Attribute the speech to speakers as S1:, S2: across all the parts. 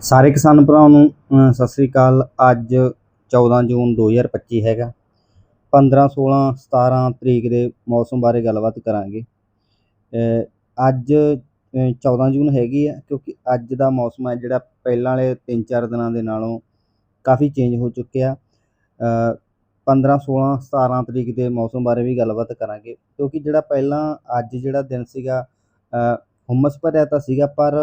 S1: ਸਾਰੇ ਕਿਸਾਨ ਭਰਾਵਾਂ ਨੂੰ ਸਤਿ ਸ੍ਰੀ ਅਕਾਲ। ਅੱਜ 14 ਜੂਨ 2025 ਹੈਗਾ। 15 16 17 ਤਰੀਕ ਦੇ ਮੌਸਮ ਬਾਰੇ ਗੱਲਬਾਤ ਕਰਾਂਗੇ। ਅੱਜ ਅ, 14 ਜੂਨ ਹੈਗੀ ਆ ਕਿਉਂਕਿ ਅੱਜ ਦਾ ਮੌਸਮ ਹੈ ਜਿਹੜਾ ਪਹਿਲਾਂ ਵਾਲੇ 3-4 ਦਿਨਾਂ ਦੇ ਨਾਲੋਂ ਕਾਫੀ ਚੇਂਜ ਹੋ ਚੁੱਕਿਆ। ਅ, 15 16 17 ਤਰੀਕ ਦੇ ਮੌਸਮ ਬਾਰੇ ਵੀ ਗੱਲਬਾਤ ਕਰਾਂਗੇ ਕਿਉਂਕਿ ਜਿਹੜਾ ਪਹਿਲਾਂ ਅੱਜ ਜਿਹੜਾ ਦਿਨ ਸੀਗਾ ਅ, ਹੁਮਸ ਭਰਿਆ ਤਾਂ ਸੀਗਾ ਪਰ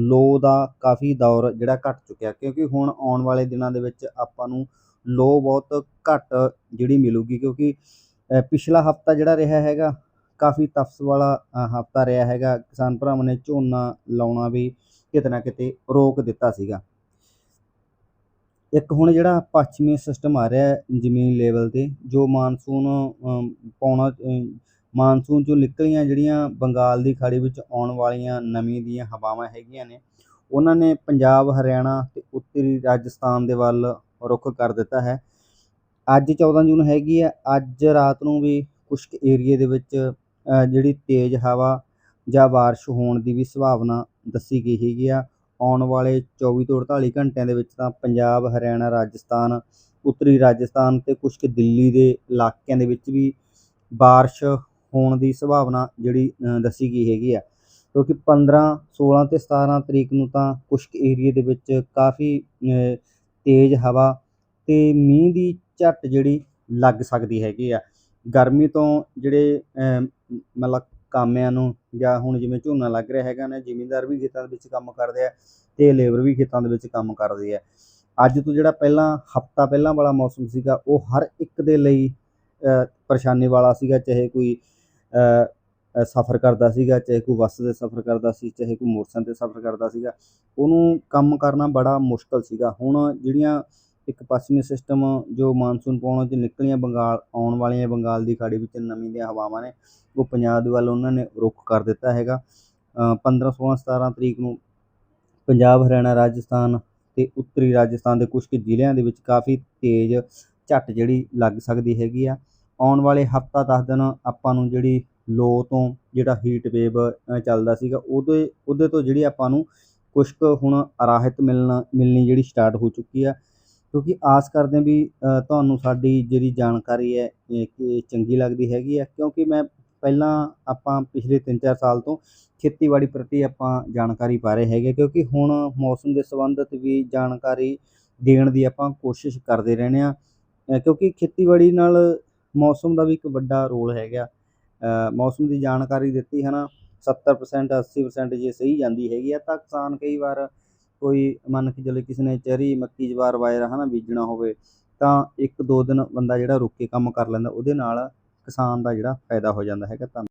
S1: ਲੋ ਦਾ ਕਾਫੀ ਦੌਰ ਜਿਹੜਾ ਘਟ ਚੁੱਕਿਆ, ਕਿਉਂਕਿ ਹੁਣ ਆਉਣ ਵਾਲੇ ਦਿਨਾਂ ਦੇ ਵਿੱਚ ਆਪਾਂ ਨੂੰ ਲੋ ਬਹੁਤ ਘੱਟ ਜਿਹੜੀ ਮਿਲੂਗੀ, ਕਿਉਂਕਿ ਪਿਛਲਾ ਹਫਤਾ ਜਿਹੜਾ ਰਿਹਾ ਹੈਗਾ, ਕਾਫੀ ਤਫਸ ਵਾਲਾ ਹਫਤਾ ਰਿਹਾ ਹੈਗਾ, ਕਿਸਾਨ ਭਰਾਵਾਂ ਨੇ ਝੋਨਾ ਲਾਉਣਾ ਵੀ ਕਿਤੇ ਨਾ ਕਿਤੇ ਰੋਕ ਦਿੱਤਾ ਸੀਗਾ। ਇੱਕ ਹੁਣ ਜਿਹੜਾ ਪੱਛਮੀ ਸਿਸਟਮ ਆ ਰਿਹਾ ਜ਼ਮੀਨ ਲੈਵਲ ਤੇ, ਜੋ ਮਾਨਸੂਨ ਪਾਉਣਾ ਮਾਨਸੂਨ ਚੋਂ ਨਿਕਲੀਆਂ ਜਿਹੜੀਆਂ ਬੰਗਾਲ ਦੀ ਖਾੜੀ ਵਿੱਚ ਆਉਣ ਵਾਲੀਆਂ ਨਮੀ ਦੀਆਂ ਹਵਾਵਾਂ ਹੈਗੀਆਂ ਨੇ, ਉਹਨਾਂ ਨੇ ਪੰਜਾਬ, ਹਰਿਆਣਾ ਤੇ ਉੱਤਰੀ ਰਾਜਸਥਾਨ ਦੇ ਵੱਲ ਰੁਖ ਕਰ ਦਿੱਤਾ ਹੈ। ਅੱਜ 14 ਜੂਨ ਹੈਗੀ ਆ ਅੱਜ ਰਾਤ ਨੂੰ ਵੀ ਕੁਝ ਏਰੀਏ ਦੇ ਵਿੱਚ ਜਿਹੜੀ ਤੇਜ਼ ਹਵਾ ਜਾਂ ਬਾਰਿਸ਼ ਹੋਣ ਦੀ ਵੀ ਸੰਭਾਵਨਾ ਦੱਸੀ ਗਈ ਹੈਗੀ ਆ। ਆਉਣ ਵਾਲੇ 24 ਤੋਂ 48 ਘੰਟਿਆਂ ਦੇ ਵਿੱਚ ਤਾਂ ਪੰਜਾਬ, ਹਰਿਆਣਾ, ਰਾਜਸਥਾਨ, ਉੱਤਰੀ ਰਾਜਸਥਾਨ ਤੇ ਕੁਝ ਕੁ ਦਿੱਲੀ ਦੇ ਇਲਾਕਿਆਂ ਦੇ ਵਿੱਚ ਵੀ ਬਾਰਿਸ਼ ਹੋਣ ਦੀ ਸੰਭਾਵਨਾ ਜਿਹੜੀ ਦੱਸੀ ਗਈ ਹੈਗੀ ਆ। ਕਿਉਂਕਿ 15 16 ਤੇ 17 ਤਰੀਕ ਨੂੰ ਤਾਂ ਕੁਝ ਏਰੀਏ ਦੇ ਵਿੱਚ ਕਾਫੀ ਤੇਜ਼ ਹਵਾ ਤੇ ਮੀਂਹ ਦੀ ਝੱਟ ਜਿਹੜੀ ਲੱਗ ਸਕਦੀ ਹੈਗੀ ਆ। ਗਰਮੀ ਤੋਂ ਜਿਹੜੇ ਮਤਲਬ ਕਾਮਿਆਂ ਨੂੰ ਜਾਂ ਹੁਣ ਜਿਵੇਂ ਝੋਨਾ ਲੱਗ ਰਿਹਾ ਹੈਗਾ ਨਾ ਜ਼ਿਮੀਂਦਾਰ ਵੀ ਖੇਤਾਂ ਦੇ ਵਿੱਚ ਕੰਮ ਕਰਦੇ ਆ ਤੇ ਲੇਬਰ ਵੀ ਖੇਤਾਂ ਦੇ ਵਿੱਚ ਕੰਮ ਕਰਦੇ ਹੈ ਅੱਜ ਤੋਂ ਜਿਹੜਾ ਪਹਿਲਾਂ, ਹਫਤਾ ਪਹਿਲਾਂ ਵਾਲਾ ਮੌਸਮ ਸੀਗਾ, ਉਹ ਹਰ ਇੱਕ ਦੇ ਲਈ ਪਰੇਸ਼ਾਨੀ ਵਾਲਾ ਸੀਗਾ, ਚਾਹੇ ਕੋਈ ਸਫ਼ਰ ਕਰਦਾ ਸੀਗਾ, ਚਾਹੇ ਕੋਈ ਬੱਸ 'ਤੇ ਸਫ਼ਰ ਕਰਦਾ ਸੀ, ਚਾਹੇ ਕੋਈ ਮੋਟਰਸਾਈਕਲ ਤੇ ਸਫ਼ਰ ਕਰਦਾ ਸੀਗਾ, ਉਹਨੂੰ ਕੰਮ ਕਰਨਾ ਬੜਾ ਮੁਸ਼ਕਲ ਸੀਗਾ। ਹੁਣ ਜਿਹੜੀਆਂ ਇੱਕ ਪੱਛਮੀ ਸਿਸਟਮ ਜੋ ਮਾਨਸੂਨ ਪਾਉਣ 'ਚ ਨਿਕਲੀਆਂ ਬੰਗਾਲ, ਆਉਣ ਵਾਲੀਆਂ ਬੰਗਾਲ ਦੀ ਖਾੜੀ ਵਿੱਚ ਨਮੀ ਦੀਆਂ ਹਵਾਵਾਂ ਨੇ, ਉਹ ਪੰਜਾਬ ਦੇ ਵੱਲ ਉਹਨਾਂ ਨੇ ਰੁਖ ਕਰ ਦਿੱਤਾ ਹੈਗਾ। 15 16 17 ਤਰੀਕ ਨੂੰ ਪੰਜਾਬ, ਹਰਿਆਣਾ, ਰਾਜਸਥਾਨ ਤੇ ਉੱਤਰੀ ਰਾਜਸਥਾਨ ਦੇ ਕੁਝ ਕੁ ਜ਼ਿਲ੍ਹਿਆਂ ਦੇ ਵਿੱਚ ਕਾਫੀ ਤੇਜ਼ ਝੱਟ ਜਿਹੜੀ ਲੱਗ ਸਕਦੀ ਹੈਗੀ ਆ। ਆਉਣ ਵਾਲੇ ਹਫਤਾ 10 ਦਿਨ ਆਪਾਂ ਨੂੰ ਜਿਹੜੀ ਲੋ ਤੋਂ ਜਿਹੜਾ ਹੀਟ ਵੇਵ ਚੱਲਦਾ ਸੀਗਾ, ਉਹਦੇ ਉਹਦੇ ਤੋਂ ਜਿਹੜੀ ਆਪਾਂ ਨੂੰ ਕੁਛ ਕੁ ਹੁਣ ਰਾਹਤ ਮਿਲਣਾ, ਮਿਲਣੀ ਜਿਹੜੀ ਸਟਾਰਟ ਹੋ ਚੁੱਕੀ ਆ। ਕਿਉਂਕਿ ਆਸ ਕਰਦੇ ਹਾਂ ਵੀ ਤੁਹਾਨੂੰ ਸਾਡੀ ਜਿਹੜੀ ਜਾਣਕਾਰੀ ਹੈ ਕਿ ਚੰਗੀ ਲੱਗਦੀ ਹੈਗੀ ਆ। ਕਿਉਂਕਿ ਮੈਂ ਪਹਿਲਾਂ ਆਪਾਂ ਪਿਛਲੇ 3-4 ਸਾਲ ਤੋਂ ਖੇਤੀਬਾੜੀ ਪ੍ਰਤੀ ਆਪਾਂ ਜਾਣਕਾਰੀ ਪਾ ਰਹੇ ਹੈਗੇ, ਕਿਉਂਕਿ ਹੁਣ ਮੌਸਮ ਦੇ ਸੰਬੰਧਿਤ ਵੀ ਜਾਣਕਾਰੀ ਦੇਣ ਦੀ ਆਪਾਂ ਕੋਸ਼ਿਸ਼ ਕਰਦੇ ਰਹਿੰਦੇ ਆ ਕਿਉਂਕਿ ਖੇਤੀਬਾੜੀ ਨਾਲ ਮੌਸਮ ਦਾ ਵੀ ਇੱਕ ਵੱਡਾ ਰੋਲ ਹੈਗਾ। ਮੌਸਮ ਦੀ ਜਾਣਕਾਰੀ ਦਿੱਤੀ ਹੈ ਨਾ 70% 80% ਜੇ ਸਹੀ ਜਾਂਦੀ ਹੈਗੀ ਆ, ਤਾਂ ਕਿਸਾਨ ਕਈ ਵਾਰ ਕੋਈ ਮੰਨ ਕੇ ਚੱਲੇ ਕਿਸੇ ਨੇ ਚਰੀ, ਮੱਕੀ, ਜਵਾਰ ਬਾਜਰਾ ਹਨਾ ਬੀਜਣਾ ਹੋਵੇ, ਤਾਂ ਇੱਕ ਦੋ ਦਿਨ ਬੰਦਾ ਜਿਹੜਾ ਰੁੱਕ ਕੇ ਕੰਮ ਕਰ ਲੈਂਦਾ, ਉਹਦੇ ਨਾਲ ਕਿਸਾਨ ਦਾ ਜਿਹੜਾ ਫਾਇਦਾ ਹੋ ਜਾਂਦਾ ਹੈਗਾ। ਧੰਨ